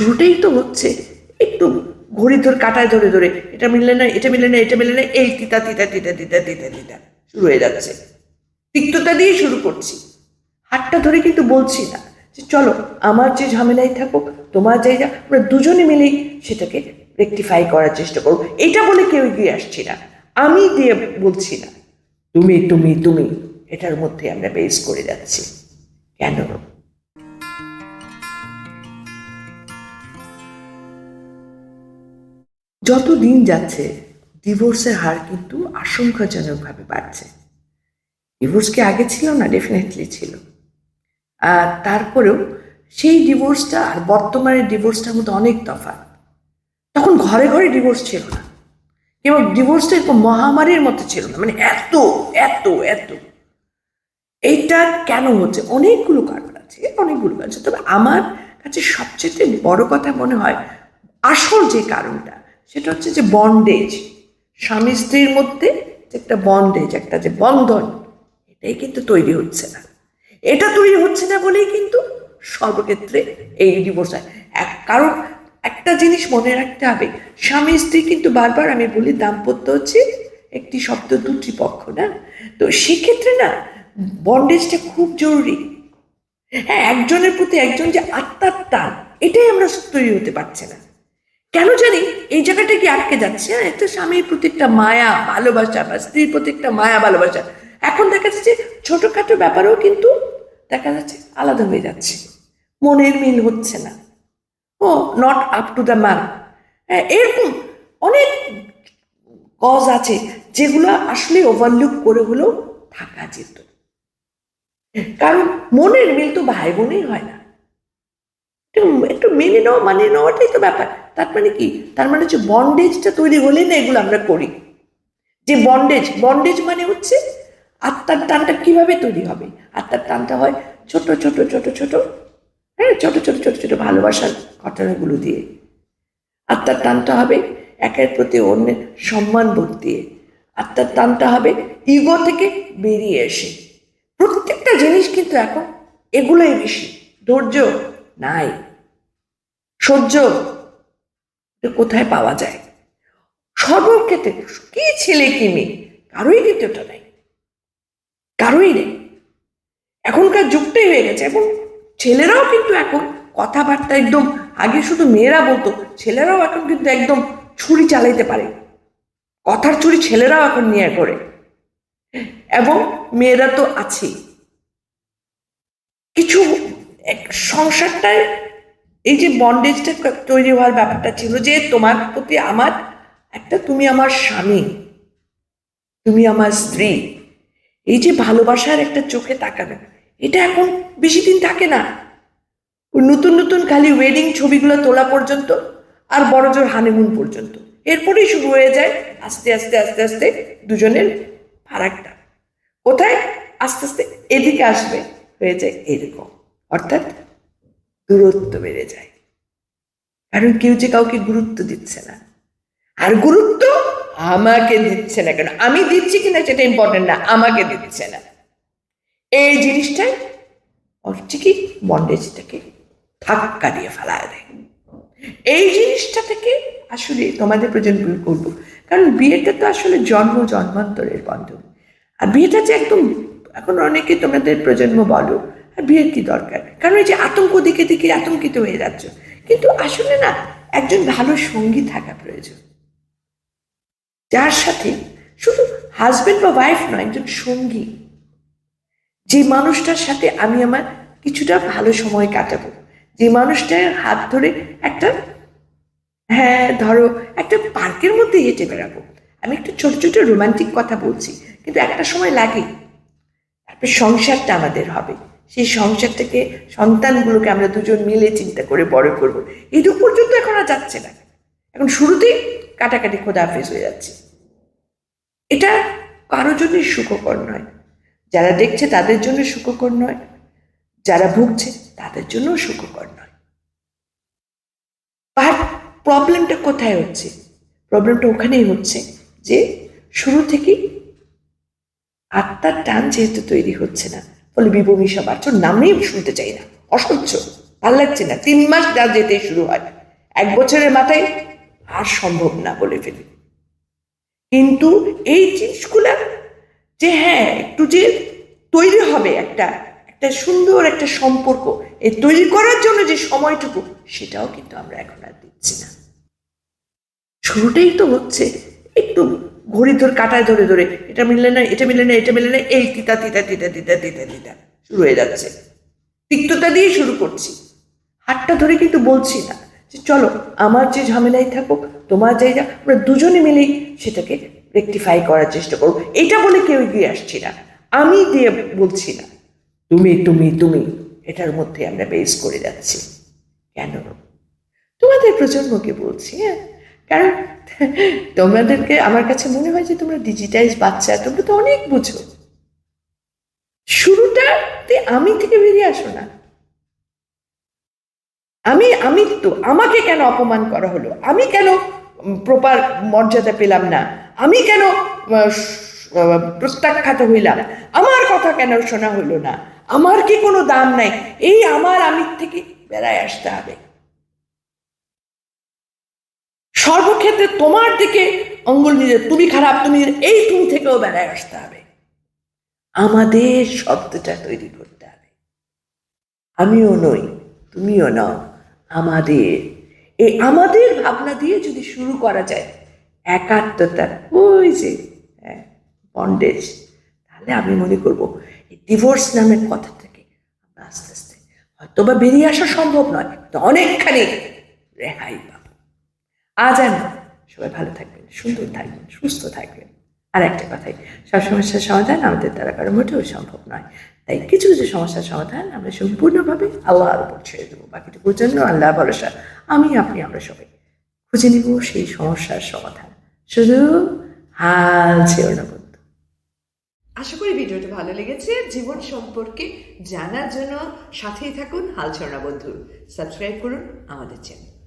শুরুটাই তো হচ্ছে। একটু ঘড়ি ধরে, কাটায় ধরে ধরে। এটা মিললে না, এটা মিললে না, এটা মিললে না, এই তিতা তিতা তিতা তিতা তিতা তিতা শুরু হয়ে যাচ্ছে। তিক্ততা দিয়ে শুরু করছি। হাতটা ধরে কিন্তু বলছি না যে, চলো, আমার যে ঝামেলাই থাকুক, তোমার যে যা, আমরা দুজনে মিলেই সেটাকে রেকটিফাই করার চেষ্টা করব। এটা বলে কেউ এগিয়ে আসছি না। আমি দিয়ে বলছি না, তুমি তুমি তুমি, এটার মধ্যে আমরা বেস করে যাচ্ছি। কেন? যত দিন যাচ্ছে ডিভোর্সের হার কিন্তু আশঙ্কাজনকভাবে বাড়ছে। ডিভোর্স কি আগে ছিল না? ডেফিনেটলি ছিল। আর তারপরেও সেই ডিভোর্সটা আর বর্তমানের ডিভোর্সটার মধ্যে অনেক তফাৎ। তখন ঘরে ঘরে ডিভোর্স ছিল না। এবং ডিভোর্সটা এরকম মহামারীর মতো ছিল না। মানে এত এত এত। এইটা কেন হচ্ছে? অনেকগুলো কারণ আছে, অনেকগুলো কারণ আছে। তবে আমার কাছে সবচেয়ে বড় কথা মনে হয়, আসল যে কারণটা সেটা হচ্ছে যে বন্ডেজ স্বামী স্ত্রীর মধ্যে যে একটা বন্ডেজ একটা যে বন্ধন, এটাই কিন্তু তৈরি হচ্ছে না। এটা তৈরি হচ্ছে না বলেই কিন্তু সর্বক্ষেত্রে এই ডিভোর্স হয়। এক, কারণ একটা জিনিস মনে রাখতে হবে, স্বামী স্ত্রী কিন্তু বারবার আমি বলি দাম্পত্য হচ্ছে একটি শব্দ দুটি পক্ষ, না? তো সেক্ষেত্রে না বন্ডেজটা খুব জরুরি। হ্যাঁ একজনের প্রতি একজন যে আত্মার টান, এটাই আমরা তৈরি হতে পারছে না। কেন জানি এই জায়গাটা কি আটকে যাচ্ছে? হ্যাঁ একটা স্বামীর প্রতি একটা মায়া ভালোবাসা বা স্ত্রীর প্রতি একটা মায়া ভালোবাসা। এখন দেখা যাচ্ছে ছোটখাটো ব্যাপারেও কিন্তু দেখা যাচ্ছে আলাদা হয়ে যাচ্ছে। মনের মিল হচ্ছে না। ও নট আপ টু দ্য মান এরকম অনেক কজ আছে যেগুলো আসলে ওভারলুক করে হলেও থাকা যেত। কারণ মনের মিল তো ভাই বোনেই হয় না। একটু মেনে নেওয়া মানিয়ে নেওয়াটাই তো ব্যাপার। তার মানে কি? তার মানে হচ্ছে বন্ডেজটা তৈরি হলে না এগুলো আমরা করি। যে বন্ডেজ বন্ডেজ মানে হচ্ছে আত্মার টানটা কীভাবে তৈরি হবে? আত্মার টানটা হয় ছোট ছোট ছোট ছোট হ্যাঁ? ছোট ছোট ছোট ছোট ভালোবাসার ঘটনাগুলো দিয়ে। আত্মার টানটা হবে একের প্রতি অন্যের সম্মান বোধ দিয়ে। আত্মার টানটা হবে ইগো থেকে বেরিয়ে এসে। প্রত্যেকটা জিনিস কিন্তু এখন এগুলোই বেশি। ধৈর্য নাই। সহ্য এটা কোথায় পাওয়া যায়? সর্বক্ষেত্রে কি ছেলে কি মেয়ে? কারোই কিন্তু ওটা নেই। কারোই নেই। এখনকার যুগটাই হয়ে গেছে এবং ছেলেরাও কিন্তু এখন কথাবার্তা একদম, আগে শুধু মেয়েরা বলতো, ছেলেরাও এখন কিন্তু একদম ছুরি চালাইতে পারে। কথার ছুরি ছেলেরাও এখন নিয়ে করে। এবং মেয়েরা তো আছেই। কিছু সংসারটায় এই যে বন্ডেজটা তৈরি হওয়ার ব্যাপারটা ছিল যে তোমার প্রতি আমার একটা তুমি আমার স্বামী, তুমি আমার স্ত্রী, এই যে ভালোবাসার একটা চোখে তাকানো এটা এখন বেশি দিন থাকে না। নতুন নতুন খালি ওয়েডিং ছবিগুলো তোলা পর্যন্ত আর বড় জোর হানিমুন পর্যন্ত। এরপরেই শুরু হয়ে যায় আস্তে আস্তে আস্তে আস্তে দুজনের ফারাকটা। কোথায়? আস্তে আস্তে এদিকে আসবে, হয়ে যায় এরকম। অর্থাৎ দূরত্ব বেড়ে যায়। কারণ কেউ যে কাউকে গুরুত্ব দিচ্ছে না। আর গুরুত্ব আমাকে দিচ্ছে না কেন? আমি দিচ্ছি কিনা সেটা ইম্পর্টেন্ট না, আমাকে দিচ্ছে না। এই জিনিসটাই হচ্ছে কি বন্ডেজটাকে ধাক্কা দিয়ে ফেলায় দেয়। এই জিনিসটা থেকে আসলে তোমাদের প্রজন্ম করব। কারণ বিয়েটা তো আসলে জন্ম, জন্মান্তরের বন্ধন। আর বিয়েটা যে একদম, এখন অনেকে তোমাদের প্রজন্ম বলো বিয়ের কি দরকার? কারণ এই যে আতঙ্ক দিকে দিকে আতঙ্কিত হয়ে যাচ্ছ। কিন্তু আসলে না, একজন ভালো সঙ্গী থাকা প্রয়োজন। যার সাথে শুধু হাজবেন্ড বা ওয়াইফ নয়, একজন সঙ্গী। যে মানুষটার সাথে আমি আমার কিছুটা ভালো সময় কাটাবো। যে মানুষটার হাত ধরে একটা হ্যাঁ ধরো একটা পার্কের মধ্যে হেঁটে বেড়াবো। আমি একটু ছোট ছোট রোমান্টিক কথা বলছি, কিন্তু একটা সময় লাগে। তারপর সংসারটা আমাদের হবে। সেই সংসারটাকে সন্তানগুলোকে আমরা দুজন মিলে চিন্তা করে বড় করব। এইটুকু পর্যন্ত এখন আর যাচ্ছে না। এখন শুরুতেই কাটাকাটি খোদা হাফেজ হয়ে যাচ্ছে। এটা কারোর জন্যই সুখকর নয়। যারা দেখছে তাদের জন্য সুখকর নয়। যারা ভুগছে তাদের জন্যও সুখকর নয়। আর প্রবলেমটা কোথায় হচ্ছে? প্রবলেমটা ওখানেই হচ্ছে যে শুরু থেকেই আত্মার টান যেহেতু তৈরি হচ্ছে না ফলে বিবমিশা বাচ্চর নামেই শুনতে চাই না। অসহ্য। ভালো লাগছে না। তিন মাস যা যেতে শুরু হয়। এক বছরের মাথায় আর সম্ভব না বলে ফেলি। কিন্তু এই জিনিসগুলা যে হ্যাঁ একটু যে তৈরি হবে একটা একটা সুন্দর একটা সম্পর্ক এই তৈরি করার জন্য যে সময়টুকু, সেটাও কিন্তু আমরা এখন আর দিচ্ছি না। শুরুটাই তো হচ্ছে একটু ঘড়ি ধরে, কাটায় ধরে ধরে। এটা মিললে না, এটা মিললে না, এটা মিললে না, এই তিতা তিতা তিতা তিতা তিতা তিতা। শুরু হয়ে যাচ্ছে। তিক্ততা দিয়ে শুরু করছি। হাতটা ধরে কিন্তু বলছি না যে, চলো, আমার যে ঝামেলাই থাকুক, তোমার যাই যা, আমরা দুজনে মিলেই সেটাকে রেকটিফাই করার চেষ্টা করব। এটা বলে কেউ এগিয়ে আসছি না। আমি দিয়ে বলছি না, তুমি তুমি তুমি, এটার মধ্যে আমরা বেস করে যাচ্ছি। কেন? তোমাদের প্রজন্মকে বলছি হ্যাঁ? কারণ তোমাদেরকে আমার কাছে মনে হয় যে তোমরা ডিজিটাইজ বাচ্চা, তোমরা তো অনেক বুঝো। শুরুটাতে আমি থেকে বেরিয়ে আসো না। আমি আমি তো, আমাকে কেন অপমান করা হলো? আমি কেন প্রপার মর্যাদা পেলাম না? আমি কেন প্রত্যাখ্যাত হইলাম? আমার কথা কেন শোনা হইল না? আমার কি কোনো দাম নাই? এই আমার আমি থেকে বেড়ায় আসতে হবে। সর্বক্ষেত্রে তোমার দিকে অঙ্গুল নিয়ে তুমি খারাপ, তুমি এই তুমি থেকেও বেড়ায় আসতে হবে। আমাদের শব্দটা তৈরি করতে হবে। আমিও নই, তুমিও নও। আমাদের, এই আমাদের ভাবনা দিয়ে যদি শুরু করা যায় একাত্মতা ওই যে হ্যাঁ বন্ডেজ তাহলে আমি মনে করব ডিভোর্স নামের কথা থেকে আস্তে আস্তে হয়তো বা বেরিয়ে আসা সম্ভব নয় তো অনেকখানি রেহাই পাবো। আজ আর না। সবাই ভালো থাকবেন, সুন্দর থাকবেন, সুস্থ থাকবেন। আর একটা কথাই, সব সমস্যার সমাধান আমাদের দ্বারা কারও মোটেও সম্ভব নয়। তাই কিছু কিছু সমস্যার সমাধান আমরা সম্পূর্ণভাবে আল্লাহর উপর ছেড়ে দেবো। বাকিটুকুর জন্য আল্লাহ ভরসা, আমি, আপনি, আমরা সবাই খুঁজে নিব সেই সমস্যার সমাধান। শুধু হাল ছেড়ে না বন্ধু। আশা করি ভিডিওটা ভালো লেগেছে। জীবন সম্পর্কে জানার জন্য সাথেই থাকুন, হাল হালছড়া বন্ধু। সাবস্ক্রাইব করুন আমাদের চ্যানেল